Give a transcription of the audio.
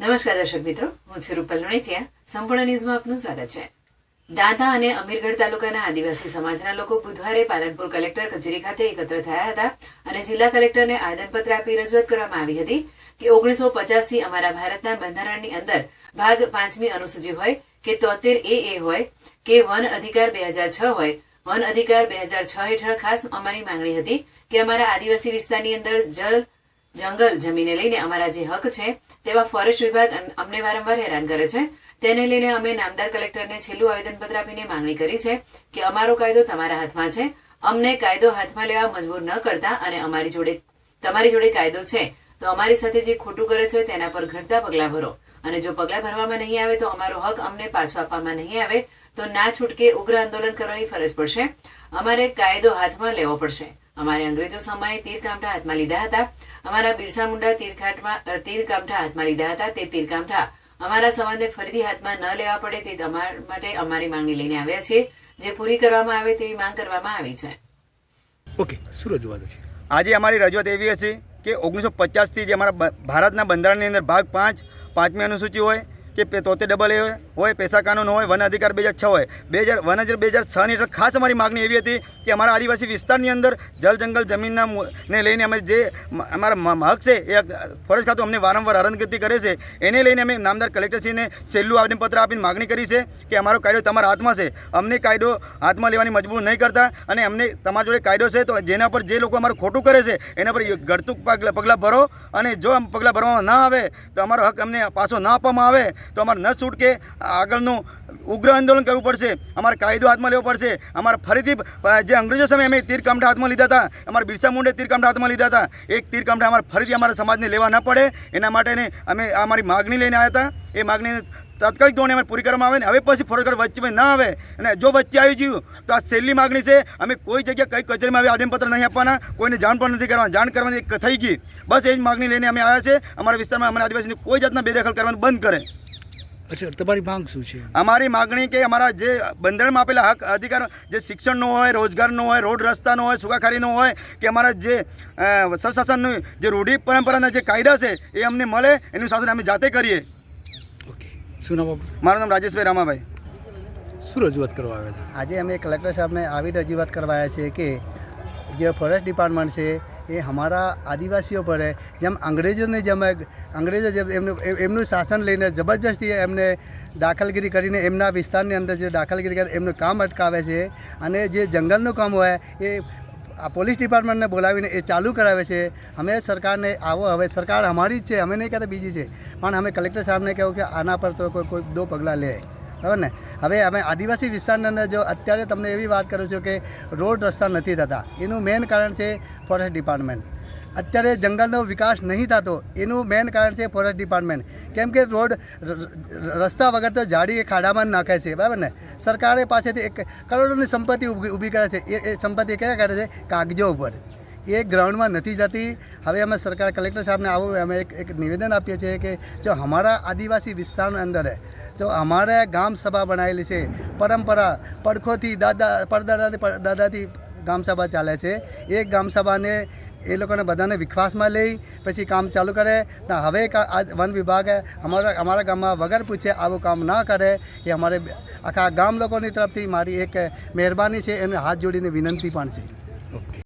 નમસ્કાર દર્શક મિત્રો, હું છું રૂપલ લુણેચિયા. સંપૂર્ણ ન્યૂઝમાં આપનું સ્વાગત છે. દાંતા અને અમીરગઢ તાલુકાના આદિવાસી સમાજના લોકો બુધવારે પાલનપુર કલેક્ટર કચેરી ખાતે એકત્ર થયા હતા અને જિલ્લા કલેક્ટરને આવેદનપત્ર આપી રજૂઆત કરવામાં આવી હતી કે ઓગણીસો પચાસથી અમારા ભારતના બંધારણની અંદર ભાગ પાંચમી અનુસૂચિ હોય કે તોતેર એ એ હોય, કે વન અધિકાર બે હજાર છ હોય, વન અધિકાર બે હજાર છ હેઠળ ખાસ અમારી માંગણી હતી કે અમારા આદિવાસી વિસ્તારની અંદર જળ જંગલ જમીને લઈને અમારા જે હક છે તેવા ફોરેસ્ટ વિભાગ અમને વારંવાર હેરાન કરે છે. તેને લઈને અમે નામદાર કલેક્ટરને છેલ્લું આવેદનપત્ર આપીને માંગણી કરી છે કે અમારો કાયદો તમારા હાથમાં છે. અમને કાયદો હાથમાં લેવા મજબૂર ન કરતા અને અમારી જોડે તમારી જોડે કાયદો છે, તો અમારી સાથે જે ખોટું કરે છે તેના પર ઘટતા પગલાં ભરો. અને જો પગલાં ભરવામાં નહીં આવે તો અમારો હક અમને પાછો આપવામાં નહીં આવે, તો ના છૂટકે ઉગ્ર આંદોલન કરવાની ફરજ પડશે. અમારે કાયદો હાથમાં લેવો પડશે. અમારે અંગ્રેજો સમયે તીરકામઠા હાથમાં લીધા હતા. અમારા બિરસા મુંડા તીરખાટમાં તીરકામઠા હાથમાં લીધા હતા. તે તીરકામઠા અમારા સમાજને ફરીથી હાથમાં ન લેવા પડે તે તમારા માટે અમારી માંગણી લઈને આવ્યા છે જે પૂરી કરવામાં આવે તેવી માંગ કરવામાં આવી છે. ઓકે શું રજૂઆત છે. આજે અમારી રજૂઆત એવી હશે કે ઓગણીસો પચાસથી જે અમારા ભારતના બંધારણની અંદર ભાગ પાંચ પાંચમી અનુસૂચિ હોય કે તોતેર ડબલ એ હોય, પૈસા કાનૂન હોય, વન અધિકાર બે હજાર છ હોય. બે હજાર વન હજાર બે હજાર છની હેઠળ ખાસ અમારી માગણી એવી હતી કે અમારા આદિવાસી વિસ્તારની અંદર જલ, જંગલ, જમીનના ને લઈને અમે જે અમારા હક છે એ ફરજ ખાતું અમને વારંવાર હરણગતિ કરે છે. એને લઈને અમે નામદાર કલેક્ટરશ્રીને છેલ્લું આવેદનપત્ર આપીને માગણી કરી છે કે અમારો કાયદો તમારા હાથમાં છે. અમને કાયદો હાથમાં લેવાની મજબૂર નહીં કરતા અને અમને તમારા જોડે કાયદો છે તો જેના પર જે લોકો અમારું ખોટું કરે છે એના પર ઘડતું પગલાં પગલાં ભરો અને જો પગલાં ભરવામાં ના આવે તો અમારો હક અમને પાછો ના આપવામાં આવે. તો અમારે ન છૂટકે આગળનું ઉગ્ર આંદોલન કરવું પડશે. અમારે કાયદો હાથમાં લેવો પડશે. અમારે ફરીથી જે અંગ્રેજો સમયે અમે તીરકામઠા હાથમાં લીધા હતા, અમારા બિરસા મુંડે તીરકામઠા હાથમાં લીધા હતા એ તીરકામઠા અમારે ફરીથી અમારા સમાજને લેવા ન પડે. એના માટેને અમે અમારી માગણી લઈને આવ્યા હતા. એ માગણી તાત્કાલિક ધોરણે અમે પૂરી કરવામાં આવે ને હવે પછી ફરજ વચ્ચે ના આવે. અને જો વચ્ચે આવી ગયું, તો આ છેલ્લી માગણી છે. અમે કોઈ જગ્યાએ કઈ કચેરીમાં આવી આવેદનપત્ર નહીં આપવાના. કોઈને જાણ પણ નથી કરવાના. જાણ કરવાની થઈ ગઈ. બસ એ જ માગણી લઈને અમે આવ્યા છે. અમારા વિસ્તારમાં અમારા આદિવાસીને કોઈ જાતના બેદખલ કરવાનું બંધ કરે. અચ્છા તમારી માંગ શું છે? અમારી માગણી કે અમારા જે બંધારણમાં આપેલા હક અધિકાર જે શિક્ષણનો હોય રોજગારનો હોય રોડ રસ્તાનો હોય સુખાખારીનો હોય કે અમારા જે અ, જે રૂઢિ પરંપરાના જે કાયદા છે એ અમને મળે એનું શાસન અમે જાતે કરીએ. ઓકે. શું નામ મારું નામ રાજેશભાઈ રામાભાઈ. શું રજૂઆત કરવા આવ્યા હતા? આજે અમે કલેક્ટર સાહેબને આવી રજૂઆત કરવા આવ્યા છીએ કે જે ફોરેસ્ટ ડિપાર્ટમેન્ટ છે એ અમારા આદિવાસીઓ પર જેમ અંગ્રેજોને જેમ અંગ્રેજો જેમ એમનું એમ- એમનું શાસન લઈને જબરજસ્તી એમને દાખલગીરી કરીને એમના વિસ્તારની અંદર જે દાખલગીરી કરે, એમનું કામ અટકાવે છે અને જે જંગલનું કામ હોય, એ આ પોલીસ ડિપાર્ટમેન્ટને બોલાવીને એ ચાલુ કરાવે છે. અમે સરકારને આવો, હવે સરકાર અમારી જ છે, અમે નહીં કહેતા બીજી છે. પણ અમે કલેક્ટર સાહેબને કહ્યું કે આના પર તો કોઈ કોઈ દો પગલાં લે. બરાબર ને? હવે અમે આદિવાસી વિસ્તારની અંદર જો અત્યારે તમને એવી વાત કરું છું કે રોડ રસ્તા નથી થતા. એનું મેઇન કારણ છે ફોરેસ્ટ ડિપાર્ટમેન્ટ અત્યારે જંગલનો વિકાસ નહીં થતો, એનું મેઇન કારણ છે ફોરેસ્ટ ડિપાર્ટમેન્ટ કેમ કે રોડ રસ્તા વગર તો જાડી ખાડામાં નાખે છે, બરાબર ને? સરકારે પાસેથી એક કરોડોની સંપત્તિ ઊભી કરે છે. એ સંપત્તિ કયા કરે છે? કાગજો ઉપર. એ ગ્રાઉન્ડમાં નથી જતી. હવે અમે સરકાર કલેક્ટર સાહેબને આવું અમે એક એક નિવેદન આપીએ છીએ કે જો અમારા આદિવાસી વિસ્તારની અંદર તો અમારે ગામ સભા બનાવેલી છે, પરંપરા પડખોથી દાદા પરદાદાથી પર- દાદાથી ગામસભા ચાલે છે. એ ગામસભાને એ લોકોને બધાને વિશ્વાસમાં લઈ પછી કામ ચાલુ કરે. ને, હવે વન વિભાગે અમારા અમારા ગામમાં વગર પૂછે આવું કામ ના કરે એ અમારે આખા ગામ લોકોની તરફથી મારી એક મહેરબાની છે એને હાથ જોડીને વિનંતી પણ છે. ઓકે